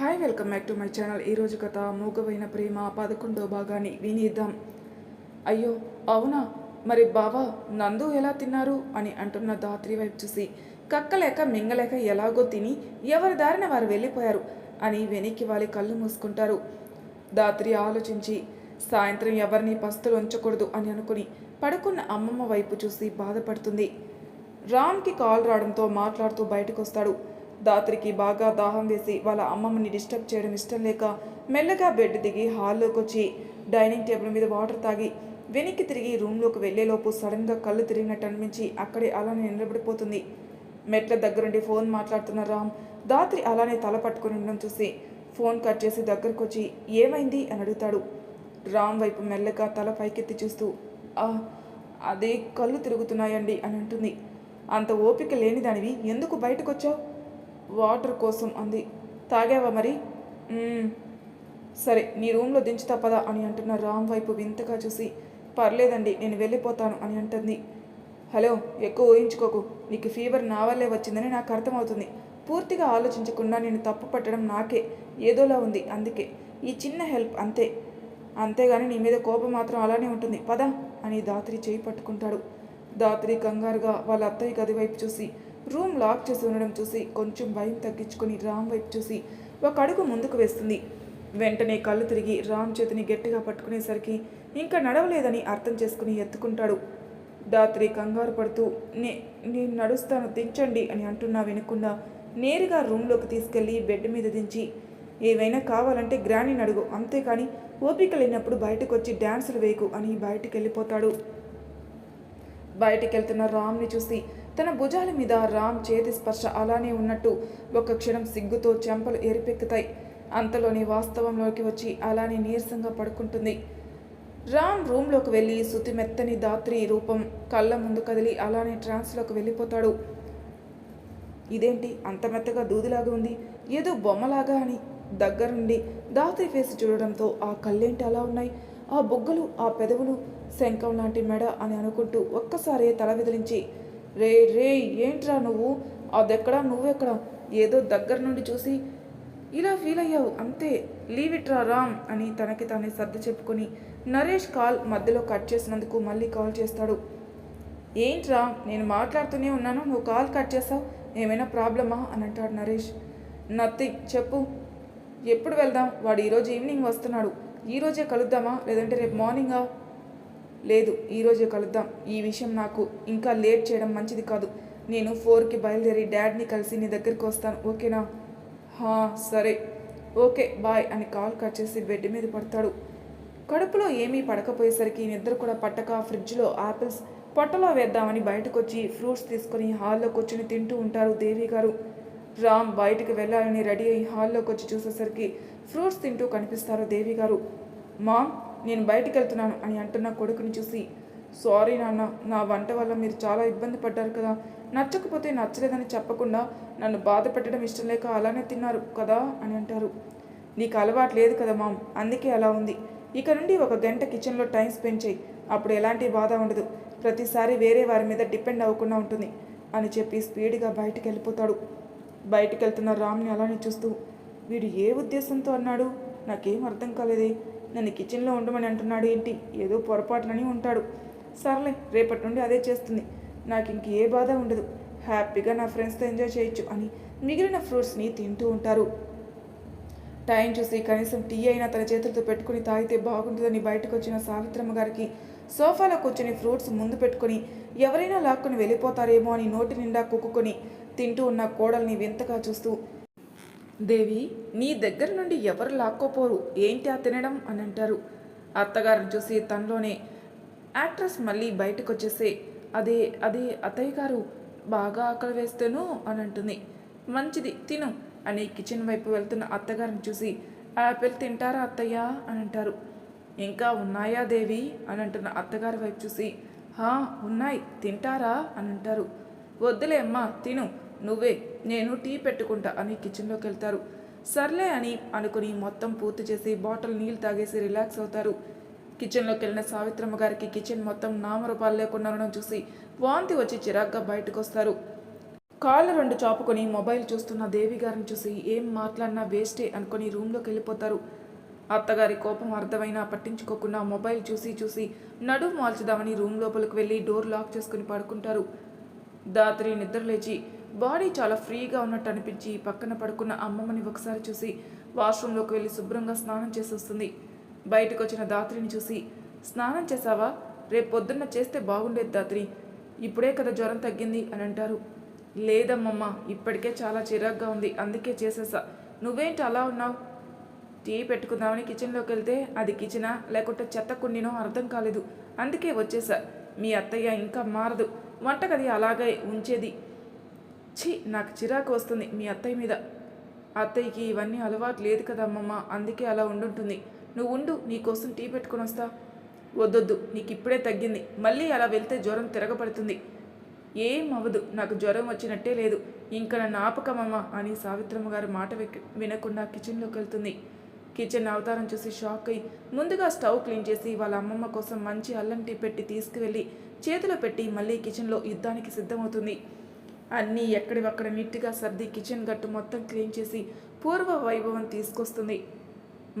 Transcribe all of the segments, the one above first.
Hi welcome back to my channel ఈరోజు కథ మూగవైన ప్రేమ పదకొండో భాగాన్ని వినిద్దాం. అయ్యో అవునా? మరి బావా నందు ఎలా తిన్నారు? అని అంటున్న దాత్రి వైపు చూసి కక్కలేక మింగలేక ఎలాగో తిని ఎవరి దారిన వారు వెళ్ళిపోయారు అని వెనక్కి వాలి కళ్ళు మూసుకుంటారు. దాత్రి ఆలోచించి సాయంత్రం ఎవరిని పస్తులు ఉంచకూడదు అని అనుకుని పడుకున్న అమ్మమ్మ వైపు చూసి బాధపడుతుంది. రామ్కి కాల్ రావడంతో మాట్లాడుతూ బయటకు వస్తాడు దాత్రికి బాగా దాహం వేసి వాళ్ళ అమ్మమ్మని డిస్టర్బ్ చేయడం ఇష్టం లేక మెల్లగా బెడ్ దిగి హాల్లోకి వచ్చి డైనింగ్ టేబుల్ మీద వాటర్ తాగి వెనక్కి తిరిగి రూమ్లోకి వెళ్ళేలోపు సడన్గా కళ్ళు తిరిగినట్టు అనిపించి అక్కడే అలానే నిలబడిపోతుంది. మెట్ల దగ్గరుండి ఫోన్ మాట్లాడుతున్న రామ్ దాత్రి అలానే తల పట్టుకుని ఉండడం చూసి ఫోన్ కట్ చేసి దగ్గరకు వచ్చి ఏమైంది? అని అడుగుతాడు. రామ్ వైపు మెల్లగా తల పైకెత్తి చూస్తూ "ఆ, అదే కళ్ళు తిరుగుతున్నాయండి అని అంటుంది. అంత ఓపిక లేని దానివి ఎందుకు బయటకు వచ్చావు వాటర్ కోసం అంది. తాగావా మరి? సరే నీ రూమ్లో దించుతా పదా అని అంటున్న రామ్ వైపు వింతగా చూసి పర్లేదండి నేను వెళ్ళిపోతాను అని అంటుంది. హలో ఎక్కువ ఊహించుకోకు. నీకు ఫీవర్ నా వల్లే వచ్చిందని నాకు అర్థమవుతుంది. పూర్తిగా ఆలోచించకుండా నేను తప్పు పట్టడం నాకే ఏదోలా ఉంది అందుకే. ఈ చిన్న హెల్ప్ అంతే. అంతేగాని నీ మీద కోపం మాత్రం అలానే ఉంటుంది. పద అని దాత్రి చేయి పట్టుకుంటాడు. దాత్రి కంగారుగా వాళ్ళ అత్తయ్య గది వైపు చూసి రూమ్ లాక్ చేసి ఉండడం చూసి కొంచెం భయం తగ్గించుకొని రామ్ వైపు చూసి ఒక అడుగు ముందుకు వేస్తుంది. వెంటనే కళ్ళు తిరిగి రామ్ చేతిని గట్టిగా పట్టుకునేసరికి ఇంకా నడవలేదని అర్థం చేసుకుని ఎత్తుకుంటాడు. దాత్రి కంగారు పడుతూ నే నేను నడుస్తాను దించండి అని అంటున్నా వినకుండా నేరుగా రూమ్లోకి తీసుకెళ్ళి బెడ్ మీద దించి ఏవైనా కావాలంటే గ్రానీని అడుగు అంతేకాని ఓపిక లేనప్పుడు బయటకు వచ్చి డ్యాన్సులు వేయకు అని బయటికి వెళ్ళిపోతాడు బయటికి వెళ్తున్న రామ్ని చూసి తన భుజాల మీద రామ్ చేతి స్పర్శ అలానే ఉన్నట్టు ఒక క్షణం సిగ్గుతో చెంపలు ఎరిపెక్కుతాయి అంతలోని వాస్తవంలోకి వచ్చి అలానే నీరసంగా పడుకుంటుంది. రామ్ రూమ్లోకి వెళ్ళి శుతి మెత్తని దాత్రి రూపం కళ్ళ ముందు కదిలి అలానే ట్రాన్స్లోకి వెళ్ళిపోతాడు. ఇదేంటి? అంత మెత్తగా దూదిలాగా ఉంది. ఏదో బొమ్మలాగా అని దగ్గరుండి దాత్రి ఫేస్ చూడడంతో ఆ కళ్ళేంటి అలా ఉన్నాయి? ఆ బుగ్గలు ఆ పెదవులు శంఖం లాంటి మెడ అని అనుకుంటూ ఒక్కసారి తల విదిలించి రే రే ఏంట్రా నువ్వు? అదెక్కడా? నువ్వెక్కడా? ఏదో దగ్గర నుండి చూసి ఇలా ఫీల్ అయ్యావు. అంతే. లీవ్ ఇట్ రా రామ్ అని తనకి తానే సర్ది చెప్పుకొని నరేష్ కాల్ మధ్యలో కట్ చేసినందుకు మళ్ళీ కాల్ చేస్తాడు. ఏంట్రా? నేను మాట్లాడుతూనే ఉన్నాను. నువ్వు కాల్ కట్ చేసావు ఏమైనా ప్రాబ్లమా? అని అంటాడు నరేష్. నథింగ్. చెప్పు. ఎప్పుడు వెళ్దాం? వాడు ఈరోజు ఈవినింగ్ వస్తున్నాడు. ఈరోజే కలుద్దామా? లేదంటే రేపు మార్నింగా? లేదు ఈరోజే కలుద్దాం. ఈ విషయం నాకు ఇంకా లేట్ చేయడం మంచిది కాదు. నేను ఫోర్కి బయలుదేరి డాడ్ని కలిసి నీ దగ్గరికి వస్తాను ఓకేనా? హా సరే. ఓకే బాయ్ అని కాల్ కట్ చేసి బెడ్ మీద పడతాడు. కడుపులో ఏమీ పడకపోయేసరికి నిద్ర కూడా పట్టక ఫ్రిడ్జ్లో ఆపిల్స్ పొట్టలో వేద్దామని బయటకు వచ్చి ఫ్రూట్స్ తీసుకొని హాల్లో కూర్చొని తింటూ ఉంటారు దేవి గారు. రామ్ బయటకు వెళ్ళాలని రెడీ అయ్యి హాల్లోకి వచ్చి చూసేసరికి ఫ్రూట్స్ తింటూ కనిపిస్తారు దేవి గారు. మామ్ నేను బయటికి వెళ్తున్నాను అని అంటున్న కొడుకుని చూసి సారీ నాన్న నా వంట వల్ల మీరు చాలా ఇబ్బంది పడ్డారు కదా. నచ్చకపోతే నచ్చలేదని చెప్పకుండా నన్ను బాధ పెట్టడం ఇష్టం లేక అలానే తిన్నారు కదా అని అంటారు. నీకు అలవాటు లేదు కదా మామ్ అందుకే అలా ఉంది. ఇక నుండి ఒక గంట కిచెన్లో టైం స్పెండ్ చేయి. అప్పుడు ఎలాంటి బాధ ఉండదు. ప్రతిసారి వేరే వారి మీద డిపెండ్ అవ్వకుండా ఉంటుంది అని చెప్పి స్పీడ్గా బయటికి వెళ్ళిపోతాడు. బయటికి వెళ్తున్న రామ్ని అలానే చూస్తూ వీడు ఏ ఉద్దేశంతో అన్నాడు? నాకేం అర్థం కాలేదే. నన్ను కిచెన్లో ఉండమని అంటున్నాడు ఏంటి? ఏదో పొరపాట్లని ఉంటాడు. సర్లే రేపటి నుండి అదే చేస్తుంది. నాకు ఇంక ఏ బాధ ఉండదు. హ్యాపీగా నా ఫ్రెండ్స్తో ఎంజాయ్ చేయొచ్చు అని మిగిలిన ఫ్రూట్స్ని తింటూ ఉంటారు. టైం చూసి కనీసం టీ అయినా తన చేతులతో పెట్టుకుని తాగితే బాగుంటుందని బయటకు వచ్చిన సావిత్రమ్మ గారికి సోఫాలో కూర్చొని ఫ్రూట్స్ ముందు పెట్టుకొని ఎవరైనా లాక్కుని వెళ్ళిపోతారేమో అని నోటి నిండా కుక్కుకొని తింటూ ఉన్న కోడల్ని వింతగా చూస్తూ దేవి నీ దగ్గర నుండి ఎవరు లాక్కోపోరు? ఏంటి ఆ తినడం? అని అంటారు. అత్తగారిని చూసి తనలోనే యాక్ట్రెస్ మళ్ళీ బయటకు వచ్చేసే అదే అదే అత్తయ్య గారు బాగా ఆకలి వేస్తేను? అని అంటుంది. మంచిది తిను అని కిచెన్ వైపు వెళ్తున్న అత్తగారిని చూసి యాపిల్ తింటారా అత్తయ్య? అని అంటారు. ఇంకా ఉన్నాయా దేవి? అని అంటున్న అత్తగారి వైపు చూసి హా ఉన్నాయి తింటారా? అని అంటారు. వద్దులే అమ్మా తిను. నువ్వే నేను టీ పెట్టుకుంటా అని కిచెన్లోకి వెళ్తారు సర్లే అని అనుకుని మొత్తం పూర్తి చేసి బాటిల్ నీళ్ళు తాగేసి రిలాక్స్ అవుతారు. కిచెన్లోకి వెళ్ళిన సావిత్రమ్మ గారికి కిచెన్ మొత్తం నామరూపాలు లేకుండా ఉండడం చూసి వాంతి వచ్చి చిరాగ్గా బయటకు వస్తారు కాళ్ళు రెండు చాపుకొని మొబైల్ చూస్తున్న దేవి గారిని చూసి ఏం మాట్లాడినా వేస్టే అనుకొని రూమ్లోకి వెళ్ళిపోతారు అత్తగారి కోపం అర్థమైనా పట్టించుకోకుండా మొబైల్ చూసి చూసి నడుము మార్చుదామని రూమ్ లోపలికి వెళ్ళి డోర్ లాక్ చేసుకుని పడుకుంటారు. దాత్రి నిద్ర లేచి బాడీ చాలా ఫ్రీగా ఉన్నట్టు అనిపించి పక్కన పడుకున్న అమ్మమ్మని ఒకసారి చూసి వాష్రూమ్లోకి వెళ్ళి శుభ్రంగా స్నానం చేసి వస్తుంది. బయటకు వచ్చిన దాత్రిని చూసి స్నానం చేసావా రేపు పొద్దున్న చేస్తే బాగుండేది దాత్రి. ఇప్పుడే కదా జ్వరం తగ్గింది అని అంటారు. లేదమ్మమ్మ ఇప్పటికే చాలా చిరాగ్గా ఉంది. అందుకే చేసేసా. నువ్వేంటి అలా ఉన్నావు? టీ పెట్టుకుందామని కిచెన్లోకి వెళ్తే అది కిచెనా? లేకుంటే చెత్త కుండినో అర్థం కాలేదు. అందుకే వచ్చేసా. మీ అత్తయ్య ఇంకా మారదు. వంటగది అలాగే ఉంచేది. ఛీ నాకు చిరాకు వస్తుంది. మీ అత్తయ్య మీద. అత్తయ్యకి ఇవన్నీ అలవాటు లేదు కదా అమ్మమ్మ. అందుకే అలా ఉండుంటుంది. నువ్వు ఉండు నీకోసం టీ పెట్టుకొని వస్తా. వద్దొద్దు నీకు ఇప్పుడే తగ్గింది. మళ్ళీ అలా వెళ్తే జ్వరం తిరగబడుతుంది. ఏం అవ్వదు నాకు జ్వరం వచ్చినట్టే లేదు. ఇంకా నన్ను ఆపకమమ్మ అని సావిత్రమ్మ గారు మాట వినకుండా కిచెన్లోకి వెళ్తుంది. కిచెన్ అవతారం చూసి షాక్ అయి ముందుగా స్టవ్ క్లీన్ చేసి వాళ్ళ అమ్మమ్మ కోసం మంచి అల్లం టీ పెట్టి తీసుకువెళ్ళి చేతిలో పెట్టి మళ్ళీ కిచెన్లో యుద్ధానికి సిద్ధమవుతుంది. అన్నీ ఎక్కడివక్కడ నీట్గా సర్ది కిచెన్ గట్టు మొత్తం క్లీన్ చేసి పూర్వ వైభవం తీసుకొస్తుంది.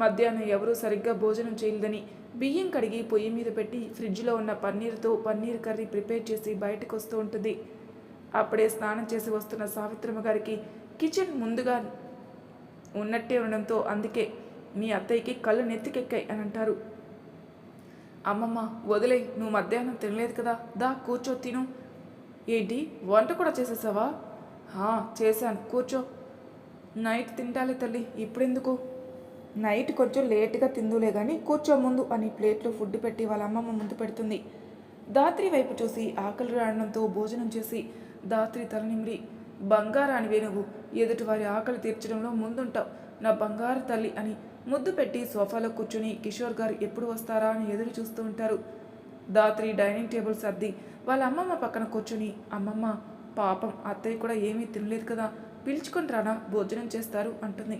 మధ్యాహ్నం ఎవరూ సరిగ్గా భోజనం చేయలేదని బియ్యం కడిగి పొయ్యి మీద పెట్టి ఫ్రిడ్జ్లో ఉన్న పన్నీర్తో పన్నీర్ కర్రీ ప్రిపేర్ చేసి బయటకు వస్తూ ఉంటుంది. అప్పుడే స్నానం చేసి వస్తున్న సావిత్రమ్మ గారికి కిచెన్ ముందుగా ఉన్నట్టే ఉండడంతో అందుకే మీ అత్తయ్యకి కళ్ళు నెత్తికెక్కాయి అని అంటారు. అమ్మమ్మ వదిలే నువ్వు మధ్యాహ్నం తినలేదు కదా దా కూర్చో తిను. ఏంటి? వంట కూడా చేసేసావా? చేశాను. కూర్చో. నైట్ తింటాలి తల్లి. ఇప్పుడెందుకు? నైట్ కొంచెం లేట్గా తిందులే కానీ కూర్చో ముందు అని ప్లేట్లో ఫుడ్ పెట్టి వాళ్ళ అమ్మమ్మ ముందు పెడుతుంది. దాత్రి వైపు చూసి ఆకలి రావడంతో భోజనం చేసి దాత్రి తలనిమిడి బంగారానివే నువ్వు. ఎదుటి వారి ఆకలి తీర్చడంలో ముందుంటావు. నా బంగారు తల్లి అని ముద్దు పెట్టి సోఫాలో కూర్చుని కిషోర్ గారు ఎప్పుడు వస్తారా అని ఎదురు చూస్తూ ఉంటారు. దాత్రి డైనింగ్ టేబుల్ సర్ది వాళ్ళ అమ్మమ్మ పక్కన కూర్చుని అమ్మమ్మ పాపం అత్తయ్య కూడా ఏమీ తినలేదు కదా పిలుచుకొని రానా భోజనం చేస్తారు అంటుంది.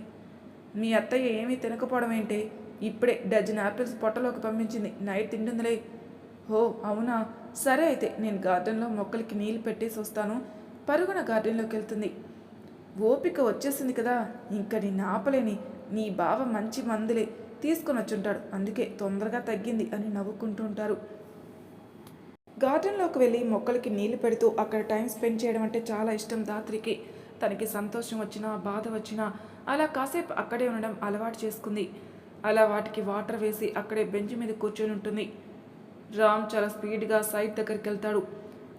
మీ అత్తయ్య ఏమీ తినకపోవడం ఏంటి? ఇప్పుడే డజన్ యాపిల్స్ పొట్టలోకి పంపించింది నైట్ తింటుందిలే. ఓ అవునా? సరే అయితే నేను గార్డెన్లో మొక్కలకి నీళ్ళు పెట్టేసి వస్తాను పరుగున గార్డెన్లోకి వెళ్తుంది. ఓపిక వచ్చేసింది కదా ఇంకా నేను ఆపలేని నీ బావ మంచి మందులే తీసుకొని వచ్చుంటాడు అందుకే తొందరగా తగ్గింది అని నవ్వుకుంటూ ఉంటారు. గార్డెన్లోకి వెళ్ళి మొక్కలకి నీళ్ళు పెడుతూ అక్కడ టైం స్పెండ్ చేయడం అంటే చాలా ఇష్టం దాత్రికి. తనకి సంతోషం వచ్చినా బాధ వచ్చినా అలా కాసేపు అక్కడే ఉండడం అలవాటు చేసుకుంది. అలా వాటికి వాటర్ వేసి అక్కడే బెంచ్ మీద కూర్చొని ఉంటుంది. రామ్ చాలా స్పీడ్గా సైట్ దగ్గరికి వెళ్తాడు.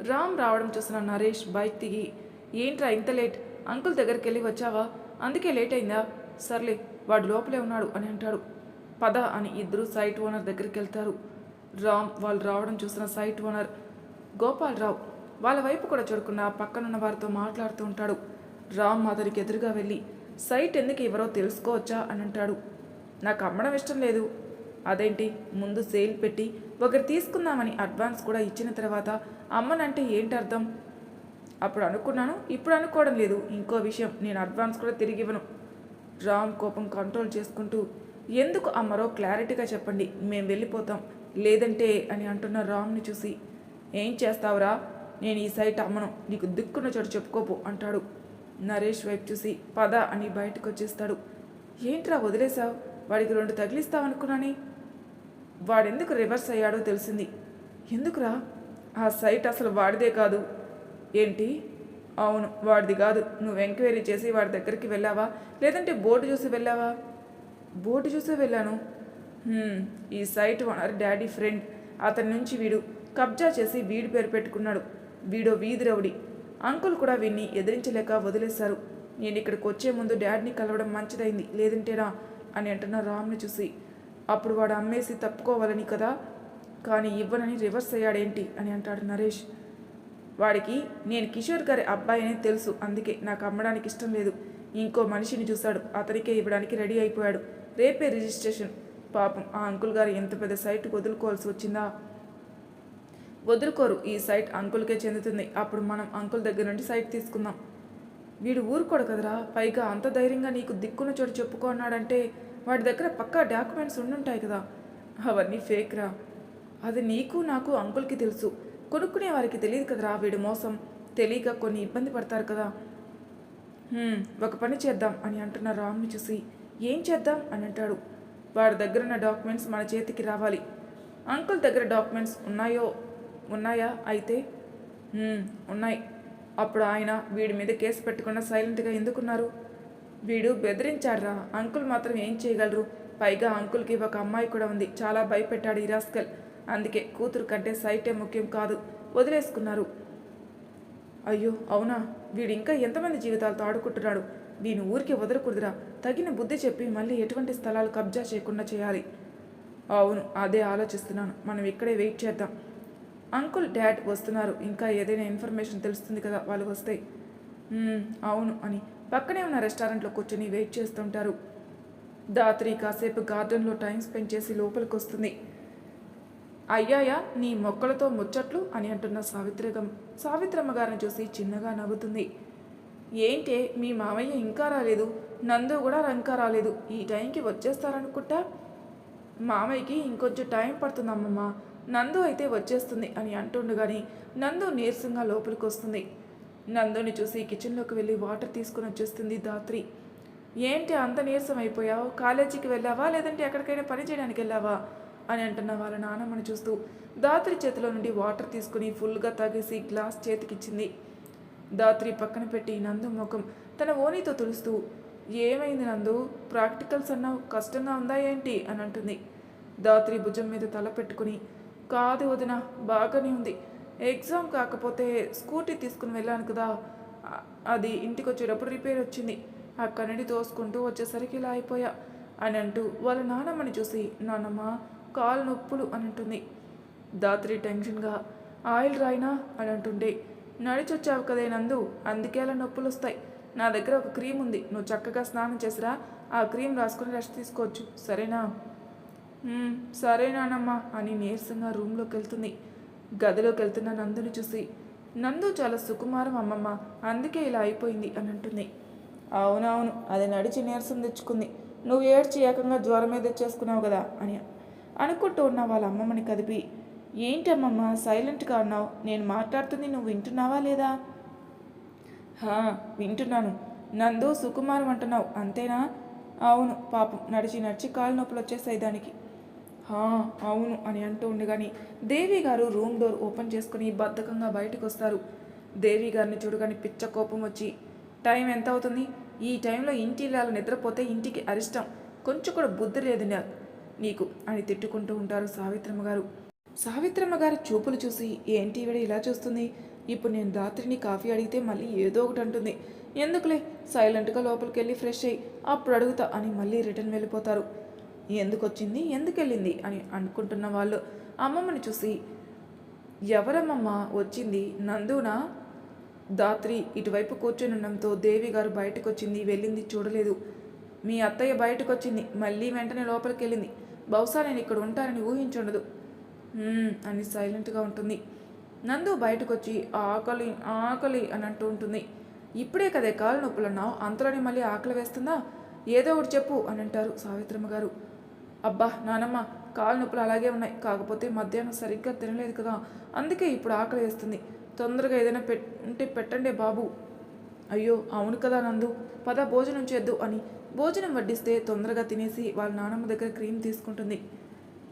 రామ్ రావడం చూసిన నరేష్ బైక్ దిగి ఏంట్రా ఇంత లేట్? అంకుల్ దగ్గరికి వెళ్ళి వచ్చావా? అందుకే లేట్ అయిందా? సర్లే వాడు లోపలే ఉన్నాడు అని అంటాడు. పద అని ఇద్దరు సైట్ ఓనర్ దగ్గరికి వెళ్తారు. రామ్ వాళ్ళు రావడం చూసిన సైట్ ఓనర్ గోపాలరావు వాళ్ళ వైపు కూడా చూడకుండా పక్కనున్న వారితో మాట్లాడుతూ ఉంటాడు. రామ్ అతనికి ఎదురుగా వెళ్ళి సైట్ ఎందుకు ఎవరో తెలుసుకోవచ్చా? అని అంటాడు. నాకు అమ్మడం ఇష్టం లేదు. అదేంటి? ముందు సేల్ పెట్టి ఒకరు తీసుకుందామని అడ్వాన్స్ కూడా ఇచ్చిన తర్వాత అమ్మనంటే ఏంటి అర్థం? అప్పుడు అనుకున్నాను ఇప్పుడు అనుకోవడం లేదు. ఇంకో విషయం నేను అడ్వాన్స్ కూడా తిరిగి ఇవ్వను. రామ్ కోపం కంట్రోల్ చేసుకుంటూ ఎందుకు అమ్మరో క్లారిటీగా చెప్పండి. మేము వెళ్ళిపోతాం. లేదంటే అని అంటున్న రామ్ని చూసి ఏం చేస్తావురా? నేను ఈ సైట్ అమ్మను. నీకు దిక్కున్న చోటు చెప్పుకోపు అంటాడు. నరేష్ వైపు చూసి పద అని బయటకు వచ్చేస్తాడు. ఏంట్రా వదిలేసావు వాడికి రెండు తగిలిస్తావనుకున్నాని వాడెందుకు రివర్స్ అయ్యాడో తెలిసింది. ఎందుకురా? ఆ సైట్ అసలు వాడిదే కాదు. ఏంటి? అవును వాడిది కాదు. నువ్వు ఎంక్వైరీ చేసి వాడి దగ్గరికి వెళ్ళావా? లేదంటే బోర్డు చూసి వెళ్ళావా? బోర్డు చూసి వెళ్ళాను. ఈ సైట్ ఓనర్ డాడీ ఫ్రెండ్. అతని నుంచి వీడు కబ్జా చేసి వీడి పేరు పెట్టుకున్నాడు. వీడో వీధి రౌడి. అంకుల్ కూడా వీడిని ఎదిరించలేక వదిలేశారు. నేను ఇక్కడికి వచ్చే ముందు డాడీని కలవడం మంచిదైంది లేదంటేనా? అని అంటున్న రామ్ని చూసి. అప్పుడు వాడు అమ్మేసి తప్పుకోవాలని కదా? కానీ ఇవ్వనని రివర్స్ అయ్యాడేంటి? అని అంటాడు నరేష్. వాడికి నేను కిషోర్ గారి అబ్బాయి అని తెలుసు అందుకే నాకు అమ్మడానికి ఇష్టం లేదు. ఇంకో మనిషిని చూశాడు. అతనికే ఇవ్వడానికి రెడీ అయిపోయాడు. రేపే రిజిస్ట్రేషన్. పాపం ఆ అంకుల్ గారు ఎంత పెద్ద సైట్ వదులుకోవాల్సి వచ్చిందా? వదులుకోరు. ఈ సైట్ అంకుల్కే చెందుతుంది. అప్పుడు మనం అంకుల్ దగ్గర నుండి సైట్ తీసుకుందాం. వీడు ఊరుకోడు కదరా. పైగా అంత ధైర్యంగా నీకు దిక్కున్న చోటు చెప్పుకో అన్నాడంటే వాడి దగ్గర పక్కా డాక్యుమెంట్స్ ఉండుంటాయి కదా. అవన్నీ ఫేక్ రా. అది నీకు నాకు అంకుల్కి తెలుసు. కొనుక్కునే వారికి తెలియదు కదరా వీడు మోసం. తెలియక కొన్ని ఇబ్బంది పడతారు కదా. ఒక పని చేద్దాం అని అంటున్న రామ్ని చూసి ఏం చేద్దాం? అని అంటాడు. వాడి దగ్గర ఉన్న డాక్యుమెంట్స్ మన చేతికి రావాలి. అంకుల్ దగ్గర డాక్యుమెంట్స్ ఉన్నాయో ఉన్నాయా? అయితే ఉన్నాయి. అప్పుడు ఆయన వీడి మీద కేసు పెట్టకుండా సైలెంట్గా ఎందుకున్నారు? వీడు బెదిరించాడ్రా? అంకుల్ మాత్రం ఏం చేయగలరు? పైగా అంకుల్కి ఒక అమ్మాయి కూడా ఉంది. చాలా భయపెట్టాడు ఈ రాస్కల్. అందుకే కూతురు కంటే సైటే ముఖ్యం కాదు. వదిలేసుకున్నారు. అయ్యో అవునా? వీడు ఇంకా ఎంతమంది జీవితాలతో ఆడుకుంటున్నాడు? దీని ఊరికి వదలకూడదురా. తగిన బుద్ధి చెప్పి మళ్ళీ ఎటువంటి స్థలాలు కబ్జా చేయకుండా చేయాలి. అవును అదే ఆలోచిస్తున్నాను. మనం ఇక్కడే వెయిట్ చేద్దాం. అంకుల్ డాడ్ వస్తున్నారు. ఇంకా ఏదైనా ఇన్ఫర్మేషన్ తెలుస్తుంది కదా వాళ్ళు వస్తే. అవును అని. పక్కనే ఉన్న రెస్టారెంట్లో కూర్చొని వెయిట్ చేస్తుంటారు. దాత్రి కాసేపు గార్డెన్లో టైం స్పెండ్ చేసి లోపలికి వస్తుంది అయ్యాయా నీ మొక్కలతో ముచ్చట్లు అని అంటున్న సావిత్రిగం. సావిత్రమ్మ గారిని చూసి చిన్నగా నవ్వుతుంది. ఏంటే మీ మామయ్య ఇంకా రాలేదు. నందు కూడా రంకా రాలేదు. ఈ టైంకి వచ్చేస్తారనుకుంటా? మామయ్యకి ఇంకొంచెం టైం పడుతుంది అమ్మమ్మ నందు అయితే వచ్చేస్తుంది అని అంటుండగాని నందు నీరసంగా లోపలికి వస్తుంది నందుని చూసి కిచెన్లోకి వెళ్ళి వాటర్ తీసుకుని వచ్చేస్తుంది దాత్రి ఏంటి అంత నీరసం అయిపోయావు? కాలేజీకి వెళ్ళావా? లేదంటే ఎక్కడికైనా పని చేయడానికి వెళ్ళావా? అని అంటున్న వాళ్ళ నాన్నమ్మని చూస్తూ దాత్రి చేతిలో నుండి వాటర్ తీసుకుని ఫుల్గా తాగేసి గ్లాస్ చేతికిచ్చింది. దాత్రి పక్కన పెట్టి నందు ముఖం తన ఓనితో తులుస్తూ ఏమైంది నందు? ప్రాక్టికల్స్ అన్నావు కష్టంగా ఉందా ఏంటి? అని అంటుంది. దాత్రి భుజం మీద తల పెట్టుకుని కాదు వదిన బాగానే ఉంది. ఎగ్జామ్ కాకపోతే స్కూటీ తీసుకుని వెళ్ళాను కదా. అది ఇంటికి వచ్చేటప్పుడు రిపేర్ వచ్చింది. అక్కడి నుండి తోసుకుంటూ వచ్చేసరికి ఇలా అయిపోయా అని అంటూ వాళ్ళ నానమ్మని చూసి నానమ్మ కాలు నొప్పులు అని అంటుంది. దాత్రి టెన్షన్గా ఆయిల్ రాయినా? అని అంటుండే. నడిచొచ్చావు కదే నందు అందుకే అలా నొప్పులు వస్తాయి నా దగ్గర ఒక క్రీమ్ ఉంది నువ్వు చక్కగా స్నానం చేసిరా ఆ క్రీమ్ రాసుకుని రెస్ట్ తీసుకోవచ్చు. సరేనా? సరేనానమ్మా అని నీరసంగా రూమ్లోకి వెళ్తుంది గదిలోకి వెళ్తున్న నందుని చూసి నందు చాలా సుకుమారం అమ్మమ్మ అందుకే ఇలా అయిపోయింది అని అంటుంది అవునవును అది నడిచి నీరసం తెచ్చుకుంది. నువ్వు ఏడ్చి ఏకంగా జ్వరం మీద తెచ్చేసుకున్నావు కదా అని అనుకుంటూ ఉన్న వాళ్ళ అమ్మమ్మని కదిపి ఏంటమ్మమ్మా సైలెంట్గా ఉన్నావు? నేను మాట్లాడుతుంది నువ్వు వింటున్నావా లేదా? హా వింటున్నాను. నందు సుకుమారం అంటున్నావు అంతేనా? అవును పాపం నడిచి నడిచి కాలు నొప్పులు వచ్చేసాయి దానికి. హా అవును అని అంటూ ఉండగాని దేవి గారు రూమ్ డోర్ ఓపెన్ చేసుకుని బద్ధకంగా బయటకు వస్తారు దేవి గారిని చూడగానే పిచ్చ కోపం వచ్చి టైం ఎంత అవుతుంది? ఈ టైంలో ఇంటి ఇల్లాలు నిద్రపోతే ఇంటికి అరిష్టం. కొంచెం కూడా బుద్ధి లేదు నా- నీకు అని తిట్టుకుంటూ ఉంటారు సావిత్రమ్మ గారు. సావిత్రమ్మ గారి చూపులు చూసి ఏంటి ఈవిడ ఇలా చూస్తుంది? ఇప్పుడు నేను రాత్రిని కాఫీ అడిగితే మళ్ళీ ఏదో ఒకటి అంటుంది. ఎందుకులే? సైలెంట్గా లోపలికి వెళ్ళి ఫ్రెష్ అయ్యి అప్పుడు అడుగుతా అని మళ్ళీ రిటర్న్ వెళ్ళిపోతారు. ఎందుకు వచ్చింది ఎందుకు వెళ్ళింది అని అనుకుంటున్న వాళ్ళు అమ్మమ్మని చూసి ఎవరమ్మమ్మ? వచ్చింది? నందునా? దాత్రి ఇటువైపు కూర్చొని ఉండడంతో దేవి గారు బయటకు వచ్చింది వెళ్ళింది చూడలేదు. మీ అత్తయ్య బయటకు వచ్చింది మళ్ళీ వెంటనే లోపలికి వెళ్ళింది బహుశా నేను ఇక్కడ ఉంటానని ఊహించుండదు. అని సైలెంట్గా ఉంటుంది. నందు బయటకు వచ్చి ఆకలి ఆకలి అని అంటూ ఉంటుంది. ఇప్పుడే కదే కాలు నొప్పులు అన్నావు అంతలోనే మళ్ళీ ఆకలి వేస్తుందా? ఏదో ఒకటి చెప్పు అని అంటారు సావిత్రమ్మ గారు. అబ్బా నానమ్మ కాలు నొప్పులు అలాగే ఉన్నాయి. కాకపోతే మధ్యాహ్నం సరిగ్గా తినలేదు కదా. అందుకే ఇప్పుడు ఆకలి వేస్తుంది. తొందరగా ఏదైనా పెట్ ఉంటే పెట్టండి బాబు. అయ్యో అవును కదా నందు. పద భోజనం చేద్దు అని భోజనం వడ్డిస్తే తొందరగా తినేసి వాళ్ళ నానమ్మ దగ్గర క్రీమ్ తీసుకుంటుంది.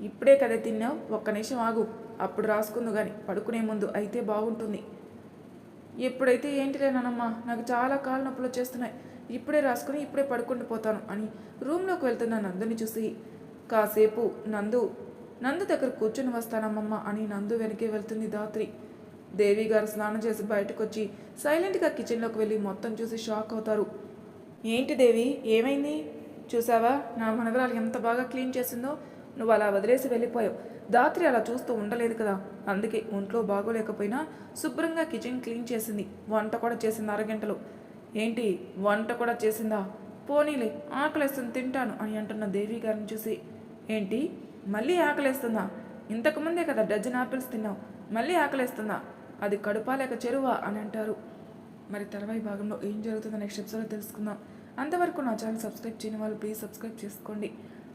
ఇప్పుడే కదా తిన్నావు? ఒక్క నిమిషం ఆగు. అప్పుడు రాసుకుందు కానీ పడుకునే ముందు అయితే బాగుంటుంది. ఎప్పుడైతే ఏంటిలే నానమ్మ నాకు చాలా కాళ్ళ నొప్పులు వచ్చేస్తున్నాయి. ఇప్పుడే రాసుకుని ఇప్పుడే పడుకుంటూ పోతాను అని రూమ్లోకి వెళ్తున్న నందుని చూసి కాసేపు నందు నందు దగ్గర కూర్చుని వస్తానమ్మమ్మ అని నందు వెనకే వెళ్తుంది దాత్రి దేవి గారు స్నానం చేసి బయటకు వచ్చి సైలెంట్గా కిచెన్లోకి వెళ్ళి మొత్తం చూసి షాక్ అవుతారు. ఏంటి దేవి ఏమైంది? చూసావా? నా మనవరాలు ఎంత బాగా క్లీన్ చేసిందో? నువ్వు అలా వదిలేసి వెళ్ళిపోయావు. దాత్రి అలా చూస్తూ ఉండలేదు కదా. అందుకే ఒంట్లో బాగోలేకపోయినా శుభ్రంగా కిచెన్ క్లీన్ చేసింది. వంట కూడా చేసింది అరగంటలో. ఏంటి? వంట కూడా చేసిందా? పోనీలే ఆకలేస్తుంది తింటాను అని అంటున్న దేవి గారిని చూసి. ఏంటి? మళ్ళీ ఆకలేస్తుందా? ఇంతకుముందే కదా డజన్ ఆపిల్స్ తిన్నావు. మళ్ళీ ఆకలేస్తుందా? అది కడుపా లేక చెరువా అని అంటారు. మరి తర్వాయి భాగంలో ఏం జరుగుతుందో నెక్స్ట్ ఎపిసోడ్లో తెలుసుకుందాం. అంతవరకు నా ఛానల్ సబ్స్క్రైబ్ చేయని వాళ్ళు ప్లీజ్ సబ్స్క్రైబ్ చేసుకోండి.